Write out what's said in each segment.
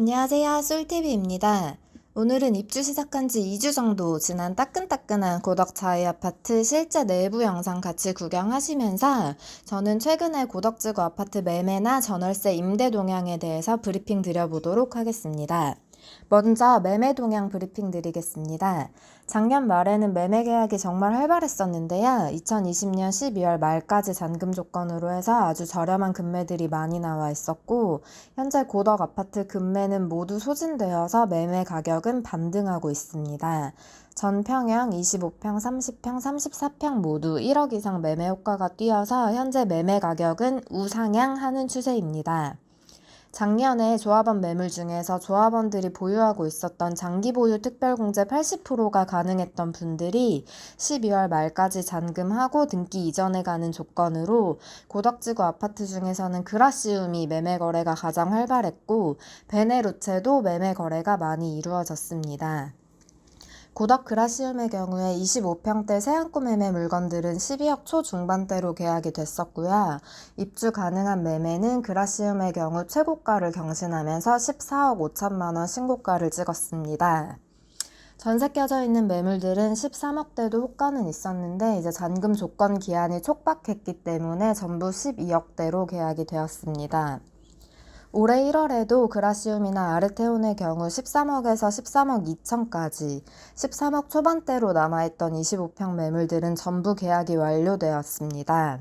안녕하세요. 솔TV입니다. 오늘은 입주 시작한 지 2주 정도 지난 따끈따끈한 고덕 자이 아파트 실제 내부 영상 같이 구경하시면서 저는 최근에 고덕지구 아파트 매매나 전월세 임대 동향에 대해서 브리핑 드려보도록 하겠습니다. 먼저 매매 동향 브리핑 드리겠습니다. 작년 말에는 매매 계약이 정말 활발했었는데요. 2020년 12월 말까지 잔금 조건으로 해서 아주 저렴한 금매들이 많이 나와 있었고, 현재 고덕 아파트 금매는 모두 소진되어서 매매 가격은 반등하고 있습니다. 전 평형 25평, 30평, 34평 모두 1억 이상 매매 효과가 뛰어서 현재 매매 가격은 우상향하는 추세입니다. 작년에 조합원 매물 중에서 조합원들이 보유하고 있었던 장기 보유 특별공제 80%가 가능했던 분들이 12월 말까지 잔금하고 등기 이전에 가는 조건으로 고덕지구 아파트 중에서는 그라시움이 매매 거래가 가장 활발했고 베네루체도 매매 거래가 많이 이루어졌습니다. 고덕 그라시움의 경우에 25평대 세안구 매매 물건들은 12억 초 중반대로 계약이 됐었고요. 입주 가능한 매매는 그라시움의 경우 최고가를 경신하면서 14억 5천만 원 신고가를 찍었습니다. 전세 껴져 있는 매물들은 13억대도 호가는 있었는데 이제 잔금 조건 기한이 촉박했기 때문에 전부 12억대로 계약이 되었습니다. 올해 1월에도 그라시움이나 아르테온의 경우 13억에서 13억 2천까지 13억 초반대로 남아있던 25평 매물들은 전부 계약이 완료되었습니다.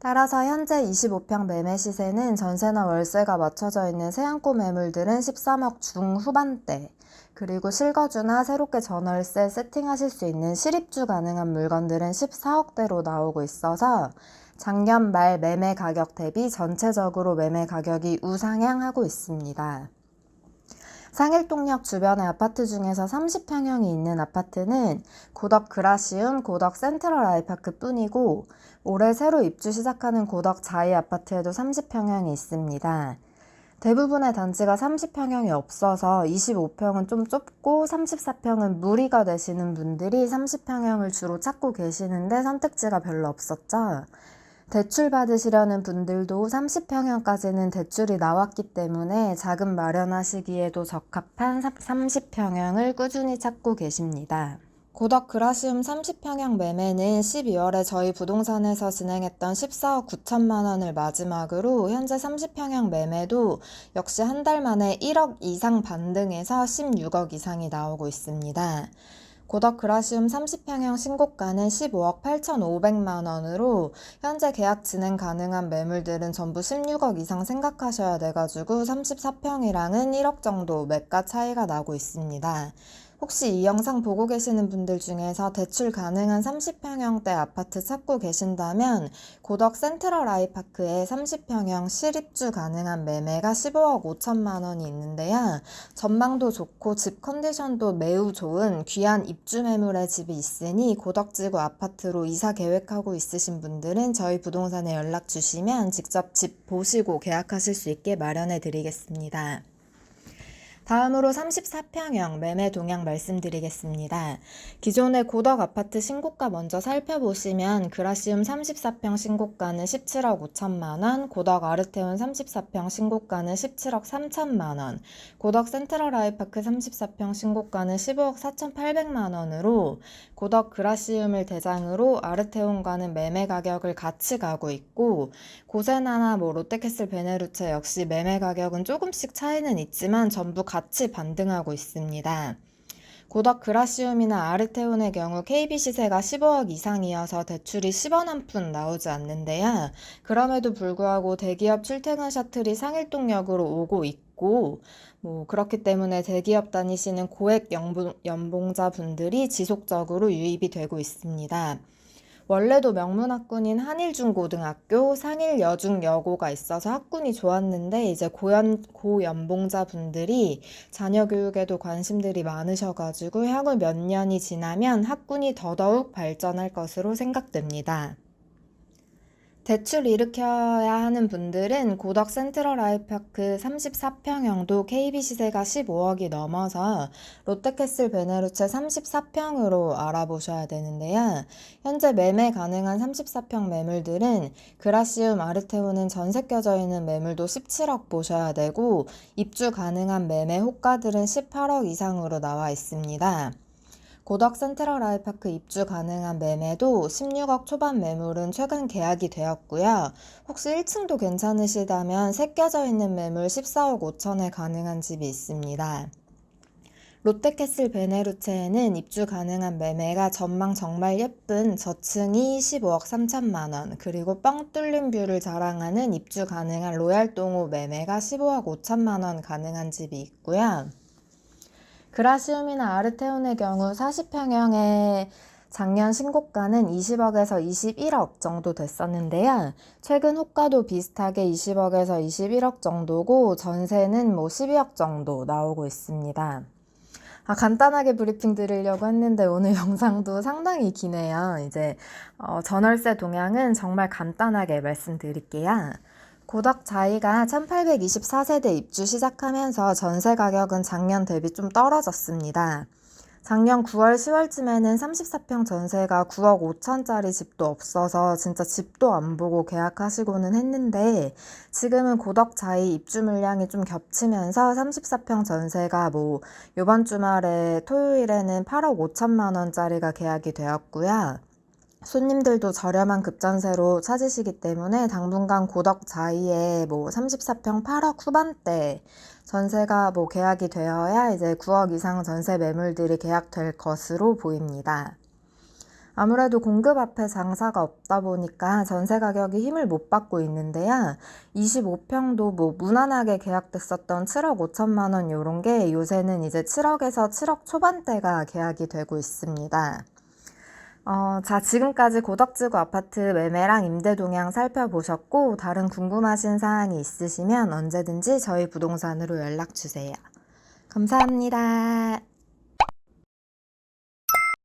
따라서 현재 25평 매매 시세는 전세나 월세가 맞춰져 있는 세안고 매물들은 13억 중후반대, 그리고 실거주나 새롭게 전월세 세팅하실 수 있는 실입주 가능한 물건들은 14억대로 나오고 있어서 작년 말 매매 가격 대비 전체적으로 매매 가격이 우상향하고 있습니다. 상일동역 주변의 아파트 중에서 30평형이 있는 아파트는 고덕 그라시움, 고덕 센트럴 아이파크 뿐이고 올해 새로 입주 시작하는 고덕 자이 아파트에도 30평형이 있습니다. 대부분의 단지가 30평형이 없어서 25평은 좀 좁고 34평은 무리가 되시는 분들이 30평형을 주로 찾고 계시는데 선택지가 별로 없었죠. 대출 받으시려는 분들도 30평형까지는 대출이 나왔기 때문에 자금 마련하시기에도 적합한 30평형을 꾸준히 찾고 계십니다. 고덕 그라시움 30평형 매매는 12월에 저희 부동산에서 진행했던 14억 9천만 원을 마지막으로 현재 30평형 매매도 역시 한 달 만에 1억 이상 반등해서 16억 이상이 나오고 있습니다. 고덕 그라시움 30평형 신고가는 15억 8,500만 원으로 현재 계약 진행 가능한 매물들은 전부 16억 이상 생각하셔야 돼가지고 34평이랑은 1억 정도 매가 차이가 나고 있습니다. 혹시 이 영상 보고 계시는 분들 중에서 대출 가능한 30평형대 아파트 찾고 계신다면 고덕 센트럴 아이파크에 30평형 실입주 가능한 매매가 15억 5천만 원이 있는데요. 전망도 좋고 집 컨디션도 매우 좋은 귀한 입주 매물의 집이 있으니 고덕지구 아파트로 이사 계획하고 있으신 분들은 저희 부동산에 연락 주시면 직접 집 보시고 계약하실 수 있게 마련해 드리겠습니다. 다음으로 34평형 매매 동향 말씀드리겠습니다. 기존의 고덕 아파트 신고가 먼저 살펴보시면 그라시움 34평 신고가는 17억 5천만 원, 고덕 아르테온 34평 신고가는 17억 3천만 원, 고덕 센트럴 아이파크 34평 신고가는 15억 4천8백만 원으로 고덕 그라시움을 대상으로 아르테온과는 매매 가격을 같이 가고 있고 고세나나 뭐 롯데캐슬 베네루체 역시 매매 가격은 조금씩 차이는 있지만 전부 같이 반등하고 있습니다. 고덕 그라시움이나 아르테온의 경우 KB 시세가 15억 이상이어서 대출이 10원 한 푼 나오지 않는데요. 그럼에도 불구하고 대기업 출퇴근 셔틀이 상일동역으로 오고 있고 뭐 그렇기 때문에 대기업 다니시는 고액 연봉, 연봉자 분들이 지속적으로 유입이 되고 있습니다. 원래도 명문 학군인 한일중고등학교, 상일여중여고가 있어서 학군이 좋았는데 이제 고연, 고연봉자 분들이 자녀 교육에도 관심들이 많으셔가지고 향후 몇 년이 지나면 학군이 더더욱 발전할 것으로 생각됩니다. 대출 일으켜야 하는 분들은 고덕 센트럴 아이파크 34평형도 KB 시세가 15억이 넘어서 롯데캐슬 베네루체 34평으로 알아보셔야 되는데요. 현재 매매 가능한 34평 매물들은 그라시움 아르테오는 전세 껴져 있는 매물도 17억 보셔야 되고 입주 가능한 매매 호가들은 18억 이상으로 나와 있습니다. 고덕 센트럴 아이파크 입주 가능한 매매도 16억 초반 매물은 최근 계약이 되었고요. 혹시 1층도 괜찮으시다면 새겨져 있는 매물 14억 5천에 가능한 집이 있습니다. 롯데캐슬 베네루체에는 입주 가능한 매매가 전망 정말 예쁜 저층이 15억 3천만 원, 그리고 뻥 뚫린 뷰를 자랑하는 입주 가능한 로얄 동호 매매가 15억 5천만 원 가능한 집이 있고요. 그라시움이나 아르테온의 경우 40평형의 작년 신고가는 20억에서 21억 정도 됐었는데요. 최근 호가도 비슷하게 20억에서 21억 정도고 전세는 뭐 12억 정도 나오고 있습니다. 아, 간단하게 브리핑 드리려고 했는데 오늘 영상도 상당히 기네요. 이제 어, 전월세 동향은 정말 간단하게 말씀드릴게요. 고덕 자이가 1824세대 입주 시작하면서 전세 가격은 작년 대비 좀 떨어졌습니다. 작년 9월, 10월쯤에는 34평 전세가 9억 5천짜리 집도 없어서 진짜 집도 안 보고 계약하시고는 했는데 지금은 고덕 자이 입주 물량이 좀 겹치면서 34평 전세가 뭐 요번 주말에 토요일에는 8억 5천만 원짜리가 계약이 되었고요. 손님들도 저렴한 급전세로 찾으시기 때문에 당분간 고덕 자이에 뭐 34평 8억 후반대 전세가 뭐 계약이 되어야 이제 9억 이상 전세 매물들이 계약될 것으로 보입니다. 아무래도 공급 앞에 장사가 없다 보니까 전세 가격이 힘을 못 받고 있는데요. 25평도 뭐 무난하게 계약됐었던 7억 5천만 원 요런 게 요새는 이제 7억에서 7억 초반대가 계약이 되고 있습니다. 어, 자, 지금까지 고덕지구 아파트 매매랑 임대 동향 살펴보셨고, 다른 궁금하신 사항이 있으시면 언제든지 저희 부동산으로 연락 주세요. 감사합니다.